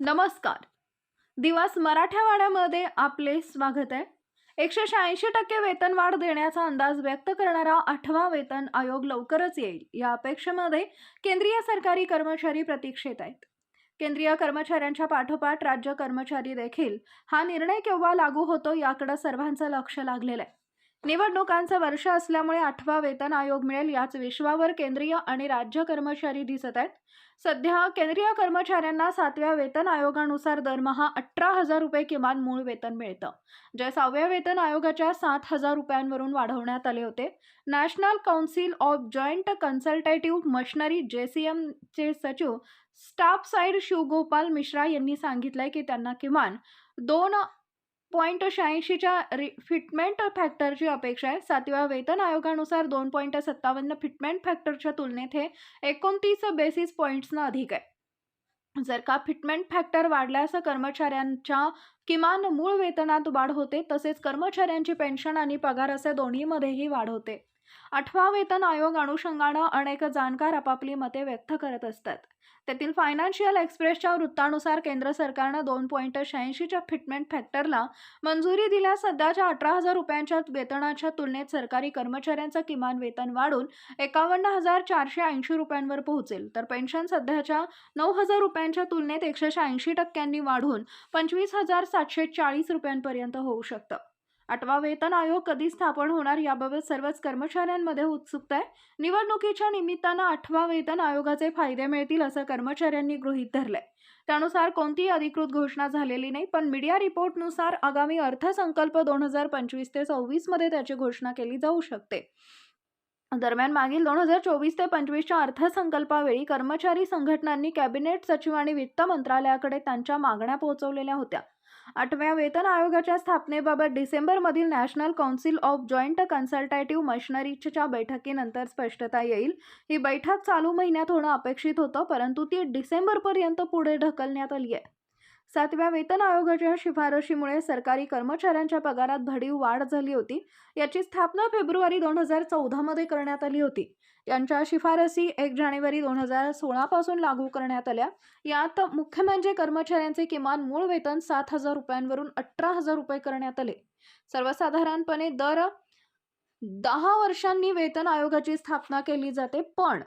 नमस्कार. दिवस मराठवाड्यामध्ये आपले स्वागत आहे. एकशे शहाऐंशी टक्के वेतनवाढ देण्याचा अंदाज व्यक्त करणारा आठवा वेतन आयोग लवकरच येईल या अपेक्षेमध्ये केंद्रीय सरकारी कर्मचारी प्रतीक्षेत आहेत. केंद्रीय कर्मचाऱ्यांच्या पाठोपाठ राज्य कर्मचारी देखील हा निर्णय केव्हा लागू होतो याकडे सर्वांचं लक्ष लागलेलं आहे. निवडणुकांचं वर्ष असल्यामुळे आठवा वेतन आयोग मिळेल याच विश्वावर केंद्रीय आणि राज्य कर्मचारी दिसत आहेत. सध्या केंद्रीय कर्मचाऱ्यांना सातव्या वेतन आयोगानुसार दरमहा अठरा हजार रुपये किमान मूळ वेतन मिळतं जे सहाव्या वेतन आयोगाच्या सात हजार रुपयांवरून वाढवण्यात आले होते. National council of joint consultative machinery J C एमचे सचिव स्टाफ साईड शिवगोपाल मिश्रा यांनी सांगितलंय की त्यांना किमान दोन पॉईंट शहाऐंशीच्या रि फिटमेंट फॅक्टरची अपेक्षा आहे. सातव्या वेतन आयोगानुसार दोन पॉईंट सत्तावन्न फिटमेंट फॅक्टरच्या तुलनेत हे एकोणतीस बेसिस पॉईंट्सनं अधिक आहे. जर का फिटमेंट फॅक्टर वाढल्यास कर्मचाऱ्यांच्या किमान मूळ वेतनात वाढ होते तसेच कर्मचाऱ्यांची पेन्शन आणि पगार असे दोन्हीमध्येही वाढ होते. आठवा वेतन आयोग अनुषंगानं अनेक जाणकार आपापली मते व्यक्त करत असतात. त्यातील फायनान्शियल एक्सप्रेसच्या वृत्तानुसार केंद्र सरकारनं दोन पॉईंट शहाऐंशीच्या फिटमेंट फॅक्टरला मंजुरी दिल्यास सध्याच्या अठरा हजार रुपयांच्या वेतनाच्या तुलनेत सरकारी कर्मचाऱ्यांचं किमान वेतन वाढून एकावन्न हजार चारशे ऐंशी रुपयांवर पोहोचेल. तर पेन्शन सध्याच्या नऊ हजार रुपयांच्या तुलनेत एकशे शहाऐंशी टक्क्यांनी वाढून पंचवीस हजार सातशे चाळीस रुपयांपर्यंत होऊ शकतं. आठवा वेतन आयोग कधी स्थापन होणार याबाबत सर्वच कर्मचाऱ्यांमध्ये उत्सुकता आहे. निवडणुकीच्या निमित्तानं आठवा वेतन आयोगाचे फायदे मिळतील असं कर्मचाऱ्यांनी गृहीत धरलंय. त्यानुसार कोणतीही अधिकृत घोषणा झालेली नाही पण मीडिया रिपोर्टनुसार आगामी अर्थसंकल्प दोन हजार पंचवीस ते सव्वीसमध्ये त्याची घोषणा केली जाऊ शकते. दरम्यान मागील दोन हजार चोवीस ते पंचवीसच्या अर्थसंकल्पावेळी कर्मचारी संघटनांनी कॅबिनेट सचिव आणि वित्त मंत्रालयाकडे त्यांच्या मागण्या पोहोचवलेल्या होत्या. आठव्या वेतन आयोगाच्या स्थापनेबाबत डिसेंबरमधील national council of joint consultative मशनरीजच्या बैठकीनंतर स्पष्टता येईल. ही बैठक चालू महिन्यात होणं अपेक्षित होतं परंतु ती डिसेंबरपर्यंत पुढे ढकलण्यात आली आहे. सातव्या वेतन आयोगाच्या शिफारशीमुळे सरकारी कर्मचाऱ्यांच्या पगारात भरीव वाढ झाली होती. याची स्थापना फेब्रुवारी दोन हजार चौदामध्ये करण्यात आली होती. यांच्या शिफारसी एक जानेवारी दोन हजार सोळापासून लागू करण्यात आल्या. यात मुख्य म्हणजे कर्मचाऱ्यांचे किमान मूळ वेतन सात हजार रुपयांवरून अठरा हजार रुपये करण्यात आले. सर्वसाधारणपणे दर दहा वर्षांनी वेतन आयोगाची स्थापना केली जाते पण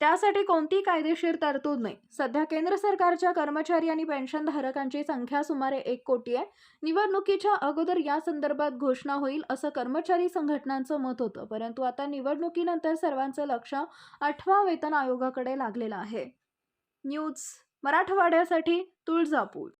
त्यासाठी कोणती कायदेशीर तरतूद नाही. सध्या केंद्र सरकारच्या कर्मचारी आणि पेन्शनधारकांची संख्या सुमारे एक कोटी आहे. निवडणुकीच्या अगोदर या संदर्भात घोषणा होईल असं कर्मचारी संघटनांचं मत होतं. परंतु आता निवडणुकीनंतर सर्वांचं लक्ष आठवा वेतन आयोगाकडे लागलेलं आहे. न्यूज मराठवाड्यासाठी तुळजापूर.